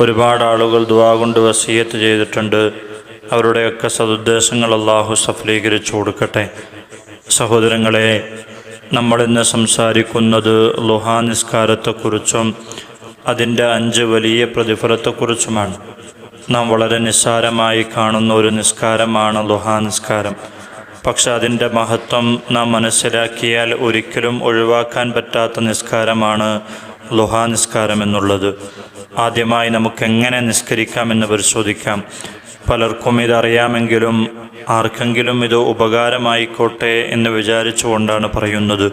ഒരുപാട് ആളുകൾ ദുവാ കൊണ്ട് വസീയത്ത് ചെയ്തിട്ടുണ്ട്. അവരുടെയൊക്കെ സതുദ്ദേശങ്ങൾ അള്ളാഹു സഫലീകരിച്ചു കൊടുക്കട്ടെ. സഹോദരങ്ങളെ നമ്മളിന്ന് സംസാരിക്കുന്നത് ലുഹാ നിസ്കാരത്തെക്കുറിച്ചും അതിന്റെ അഞ്ച് വലിയ പ്രതിഫലത്തെക്കുറിച്ചുമാണ്. നാം വളരെ നിസ്സാരമായി കാണുന്ന ഒരു നിസ്കാരമാണ് ലുഹാ നിസ്കാരം. പക്ഷെ അതിന്റെ മഹത്വം നാം മനസ്സിലാക്കിയാൽ ഒരിക്കലും ഒഴിവാക്കാൻ പറ്റാത്ത നിസ്കാരമാണ് ലുഹാ നിസ്കാരം എന്നുള്ളത്. ആദ്യമായി നമുക്ക് എങ്ങനെ നിസ്കരിക്കാമെന്ന് പരിശോധിക്കാം. പലർക്കും ഇതറിയാമെങ്കിലും ആർക്കെങ്കിലും ഇത് ഉപകാരമായിക്കോട്ടെ എന്ന് വിചാരിച്ചുകൊണ്ടാണ് പറയുന്നത്.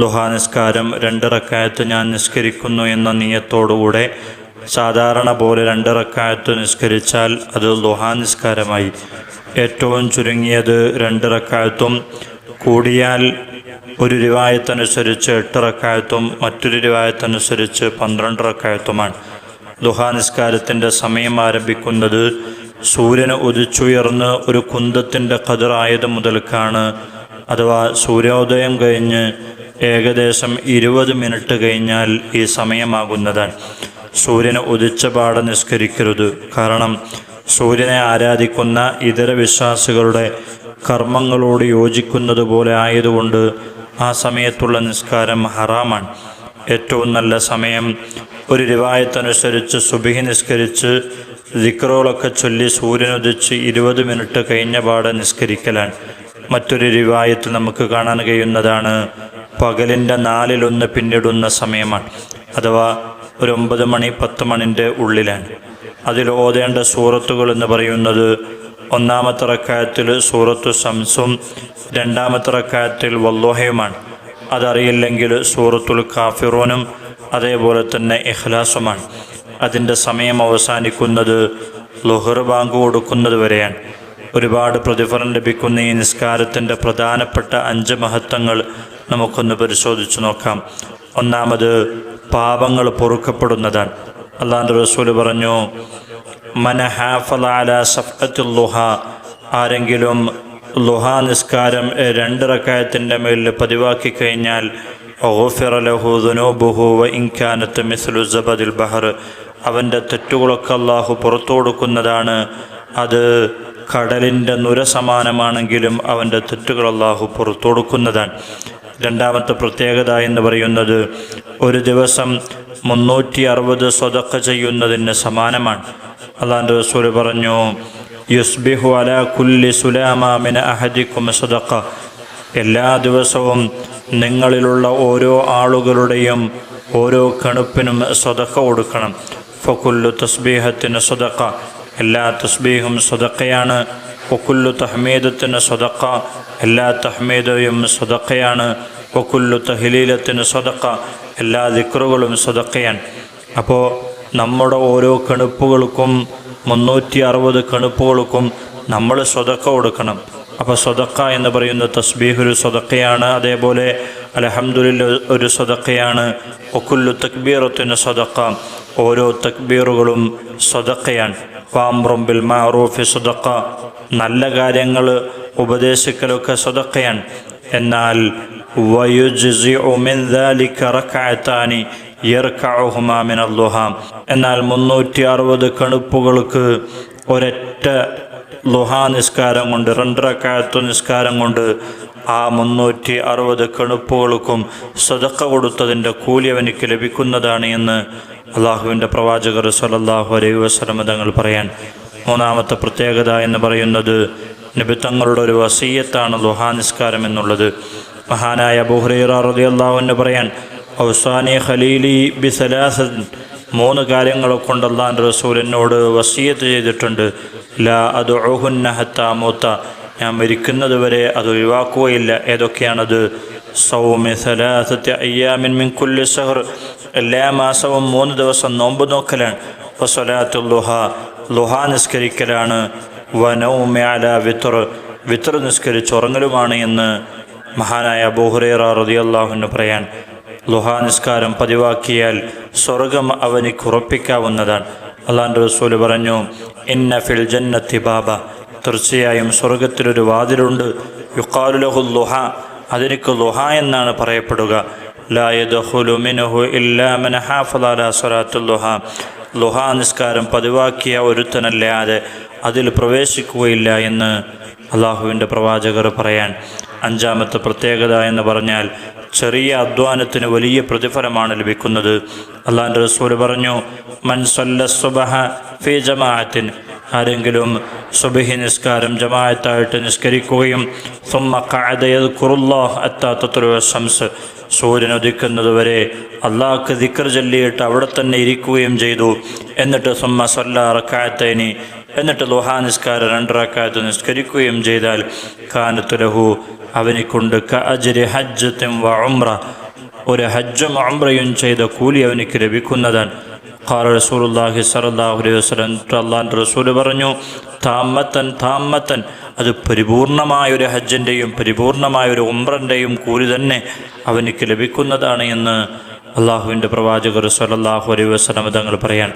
ലുഹാനിസ്കാരം രണ്ട് റക്കായത്ത് ഞാൻ നിസ്കരിക്കുന്നു എന്ന നീയത്തോടുകൂടെ സാധാരണ പോലെ രണ്ട് റക്കായത്ത് നിസ്കരിച്ചാൽ അത് ലുഹാനിസ്കാരമായി ഏറ്റവും ചുരുങ്ങിയത് രണ്ട് റക്കായത്തും കൂടിയാൽ ഒരു രൂപായത്തനുസരിച്ച് എട്ട് റക്കായത്തും മറ്റൊരു രൂപായത്തനുസരിച്ച് പന്ത്രണ്ട് റക്കായത്തുമാണ് ദുഹാ സമയം ആരംഭിക്കുന്നത് സൂര്യന് ഉദിച്ചുയർന്ന് ഒരു കുന്തത്തിന്റെ കതിറായത് മുതൽക്കാണ്. അഥവാ സൂര്യോദയം കഴിഞ്ഞ് ഏകദേശം ഇരുപത് മിനിറ്റ് കഴിഞ്ഞാൽ ഈ സമയമാകുന്നതാണ്. സൂര്യന് ഉദിച്ച പാട നിസ്കരിക്കരുത്. കാരണം സൂര്യനെ ആരാധിക്കുന്ന ഇതര വിശ്വാസികളുടെ കർമ്മങ്ങളോട് യോജിക്കുന്നത് പോലെ ആയതുകൊണ്ട് ആ സമയത്തുള്ള നിസ്കാരം ഹറാമാണ്. ഏറ്റവും നല്ല സമയം. ഒരു രൂപായത്തനുസരിച്ച് സുബിഹി നിസ്കരിച്ച് ദിക്റോളൊക്കെ ചൊല്ലി സൂര്യനുദിച്ച് ഇരുപത് മിനിറ്റ് കഴിഞ്ഞ പാടെ നിസ്കരിക്കലാണ്. മറ്റൊരു റിവായത്ത് നമുക്ക് കാണാൻ കഴിയുന്നതാണ്. പകലിന്റെ നാലിലൊന്ന് പിന്നിടുന്ന സമയമാണ്. അഥവാ ഒരു ഒമ്പത് മണി പത്ത് മണിന്റെ ഉള്ളിലാണ്. അതിൽ ഓതേണ്ട സൂറത്തുകൾ എന്ന് പറയുന്നത് ഒന്നാമത്തെ റക്കായത്തിൽ സൂറത്തു സംസും രണ്ടാമത്തെ റക്കായത്തിൽ വല്ലോഹയുമാണ്. അതറിയില്ലെങ്കിൽ സൂറത്തുൽ കാഫിറോനും അതേപോലെ തന്നെ ഇഖ്ലാസുമാണ്. അതിന്റെ സമയം അവസാനിക്കുന്നത് ലുഹർ ബാങ്ക് കൊടുക്കുന്നത് വരെയാണ്. ഒരുപാട് പ്രതിഫലം ലഭിക്കുന്ന ഈ നിസ്കാരത്തിന്റെ പ്രധാനപ്പെട്ട അഞ്ച് മഹത്വങ്ങൾ നമുക്കൊന്ന് പരിശോധിച്ചു നോക്കാം. ഒന്നാമത് പാപങ്ങൾ പൊറുക്കപ്പെടുന്നതാണ്. അള്ളാന്റെ റസൂൽ പറഞ്ഞു മനഹാഫല അല സഫത്തുൽ ആരെങ്കിലും ലുഹാ നിസ്കാരം രണ്ട് റക്കായത്തിന്റെ മേലിൽ പതിവാക്കി കഴിഞ്ഞാൽ ഇൻഖാനത്ത് വ ഇൻകാനത്ത് മിസ്ലു ജബദിൽ ബഹർ. അവന്റെ തെറ്റുകളൊക്കെ അള്ളാഹു പുറത്തു കൊടുക്കുന്നതാണ്. അത് കടലിന്റെ നുര സമാനമാണെങ്കിലും അവന്റെ തെറ്റുകൾ അള്ളാഹു പുറത്തു കൊടുക്കുന്നതാണ്. രണ്ടാമത്തെ പ്രത്യേകത എന്ന് പറയുന്നത് ഒരു ദിവസം മുന്നൂറ്റി അറുപത് സ്വതക്ക ചെയ്യുന്നതിന് സമാനമാണ്. അള്ളാന്റെ റസൂൽ പറഞ്ഞു യുസ്ബിഹു അല കുല്ലി സുലാമിന അഹദിക്കും സദക്ക എല്ലാ ദിവസവും നിങ്ങളിലുള്ള ഓരോ ആളുകളുടെയും ഓരോ കണുപ്പിനും സ്വതക്ക കൊടുക്കണം. ഫക്കുല്ലു തസ്ബീഹത്തിന് സ്വതക്ക എല്ലാ തസ്ബീഹും സ്വതക്കയാണ് ഒക്കുല്ലു തഹ്മീദത്തിന് സ്വതക്ക എല്ലാ തഹ്മീദയും സ്വതക്കയാണ് ഒക്കുല്ലു തഹ്ലീലത്തിന് സ്വതക്ക എല്ലാ ദിക്റുകളും സ്വതക്കയാണ് അപ്പോൾ നമ്മുടെ ഓരോ കണുപ്പുകൾക്കും മുന്നൂറ്റി അറുപത് കണുപ്പുകൾക്കും നമ്മൾ സ്വതക്ക കൊടുക്കണം. അപ്പോൾ സ്വതക്ക എന്ന് പറയുന്ന തസ്ബീഹ് ഒരു സ്വതക്കയാണ്. അതേപോലെ അലഹമുല്ല ഒരു സ്വതക്കയാണ്. ഒക്കുല്ലു തക്ബീറത്തിന് സ്വതക്ക. ഓരോ തക്ബീറുകളും സ്വതക്കയാണ്. വാമ്രുംബിൽ മാറൂഫി സ്വതക്ക. നല്ല കാര്യങ്ങൾ ഉപദേശിക്കലൊക്കെ സ്വതക്കയാണ്. എന്നാൽ എന്നാൽ മുന്നൂറ്റി അറുപത് കണുപ്പുകൾക്ക് ഒരൊറ്റ ലുഹാ നിസ്കാരം കൊണ്ട് രണ്ടരക്കാലത്ത് നിസ്കാരം കൊണ്ട് ആ മുന്നൂറ്റി അറുപത് കണുപ്പുകൾക്കും സ്വതക്ക കൊടുത്തതിന്റെ കൂലി അവനിക്ക് ലഭിക്കുന്നതാണ് എന്ന് അള്ളാഹുവിന്റെ പ്രവാചകർ സലല്ലാഹു അലൈഹി വസ്ലമ തങ്ങൾ പറയാൻ. മൂന്നാമത്തെ പ്രത്യേകത എന്ന് പറയുന്നത് നിബിത്തങ്ങളുടെ തങ്ങളുടെ ഒരു വസീയത്താണ് ലുഹാ നിസ്കാരം എന്നുള്ളത്. മഹാനായ ബുഹ്റീറ റളിയല്ലാഹു അൻഹു പറയാൻ ഔസാനി ഖലീലി ബിസലാസ മൂന്ന് കാര്യങ്ങളെ കൊണ്ട് അള്ളാന്റെ റസൂൽ എന്നോട് വസീയത്ത് ചെയ്തിട്ടുണ്ട്. ലാ അത് മൂത്ത. ഞാൻ മരിക്കുന്നത് വരെ അത് ഒഴിവാക്കുകയില്ല. ഏതൊക്കെയാണത്? സൗമി സലാസത്യ അയ്യാമിൻ മിൻ കുല്ലി സഹർ. എല്ലാ മാസവും മൂന്ന് ദിവസം നോമ്പ് നോക്കലാണ്. വസ്വലാത്തുല്ലുഹ ലുഹ. നിസ്കരിക്കലാണ്. വനൗമ്യാല വിത്തർ വിത്തർ നിസ്കരിച്ചുറങ്ങലുമാണ് എന്ന് മഹാനായ ബോഹുറേറ റതിയല്ലാഹുവിന് പറയാൻ ലുഹാ നിസ്കാരം പതിവാക്കിയാൽ സ്വർഗം അവനിക്ക് കുറപ്പിക്കാവുന്നതാണ് അള്ളാന്റെ റസൂൽ പറഞ്ഞു ഇന്ന ഫിൽ ജന്നത്തി ബാബ. തീർച്ചയായും സ്വർഗത്തിലൊരു വാതിലുണ്ട്. യുക്കാലുലഹു ലുഹ അതിനിക്ക് ലുഹ എന്നാണ് പറയപ്പെടുക. ലുഹ. നിസ്കാരം പതിവാക്കിയ ഒരുത്തനല്ലാതെ അതിൽ പ്രവേശിക്കുകയില്ല എന്ന് അള്ളാഹുവിന്റെ പ്രവാചകർ പറയാൻ. അഞ്ചാമത്തെ പ്രത്യേകത എന്ന് പറഞ്ഞാൽ ചെറിയ അധ്വാനത്തിന് വലിയ പ്രതിഫലമാണ് ലഭിക്കുന്നത്. അള്ളാന്റെ റസൂൽ പറഞ്ഞു മൻ സല്ല സുബഹ ഫി ജമാഅത്തിൻ ആരെങ്കിലും സുബഹി നിസ്കാരം ജമാഅത്തായിട്ട് നിസ്കരിക്കുകയും സുമ്മ ഖഅദ യദ്കുറുല്ലാഹ് അത്താ തത്ലുഅ ശംസ് സൂര്യൻ ഉദിക്കുന്നതുവരെ അള്ളാഹ്ക്ക് ദിക്കർ ചൊല്ലിയിട്ട് അവിടെ തന്നെ ഇരിക്കുകയും ചെയ്തു. എന്നിട്ട് സുമ്മ സല്ല റക്കായത്തൈനി എന്നിട്ട് ലോഹാ നിസ്കാരം രണ്ടറക്കായത്ത് നിസ്കരിക്കുകയും ചെയ്താൽ കാനത്ത് ലഹു അവനിക്കൊണ്ട്. കൊണ്ട് അജ്രി ഹജ്ജത്തും വ ഉംറ. ഒരു ഹജ്ജും ഉംറയും ചെയ്ത കൂലി അവനിക്ക് ലഭിക്കുന്നതാണ് ഖാല റസൂലുള്ളാഹി സ്വല്ലല്ലാഹു അലൈഹി വസല്ലം അള്ളാഹിന്റെ റസൂൽ പറഞ്ഞു താമത്തൻ താമത്തൻ. അത് പരിപൂർണമായ ഒരു ഹജ്ജിന്റെയും പരിപൂർണമായ ഒരു ഉംറന്റെയും കൂലി തന്നെ അവനിക്ക് ലഭിക്കുന്നതാണ് എന്ന് അള്ളാഹുവിന്റെ പ്രവാചകർ സലല്ലാഹു അലൈ വസ്ലം തങ്ങൾ പറയാൻ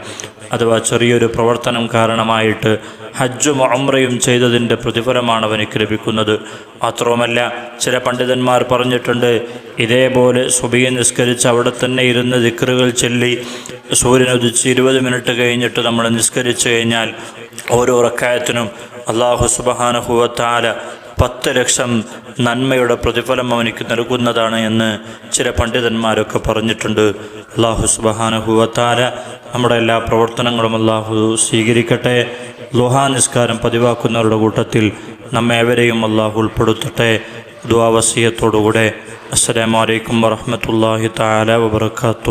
അഥവാ ചെറിയൊരു പ്രവർത്തനം കാരണമായിട്ട് ഹജ്ജും ഉംറയും ചെയ്തതിന്റെ പ്രതിഫലമാണ് അവനിക്ക് ലഭിക്കുന്നത്. മാത്രവുമല്ല ചില പണ്ഡിതന്മാർ പറഞ്ഞിട്ടുണ്ട് ഇതേപോലെ സുബിയെ നിസ്കരിച്ച് അവിടെ തന്നെ ഇരുന്ന് ദിക്കറുകൾ ചൊല്ലി സൂര്യൻ ഇരുപത് മിനിറ്റ് കഴിഞ്ഞിട്ട് നമ്മൾ നിസ്കരിച്ചു കഴിഞ്ഞാൽ ഓരോ റക്കായത്തിനും അള്ളാഹു സുബഹാനഹുവത്താല പത്ത് ലക്ഷം നന്മയുടെ പ്രതിഫലം അവനിക്ക് നൽകുന്നതാണ് എന്ന് ചില പണ്ഡിതന്മാരൊക്കെ പറഞ്ഞിട്ടുണ്ട്. അള്ളാഹു സുബഹാനഹുവത്താല നമ്മുടെ എല്ലാ പ്രവർത്തനങ്ങളും അള്ളാഹു സ്വീകരിക്കട്ടെ. ലുഹാ നിസ്കാരം പതിവാക്കുന്നവരുടെ കൂട്ടത്തിൽ നമ്മെ ഏവരെയും അള്ളാഹു ഉൾപ്പെടുത്തട്ടെ ദ്വാവസീയത്തോടുകൂടെ അസ്സലാമലൈക്കും വറഹമത്തല്ലാഹി താല വബർക്കാത്തു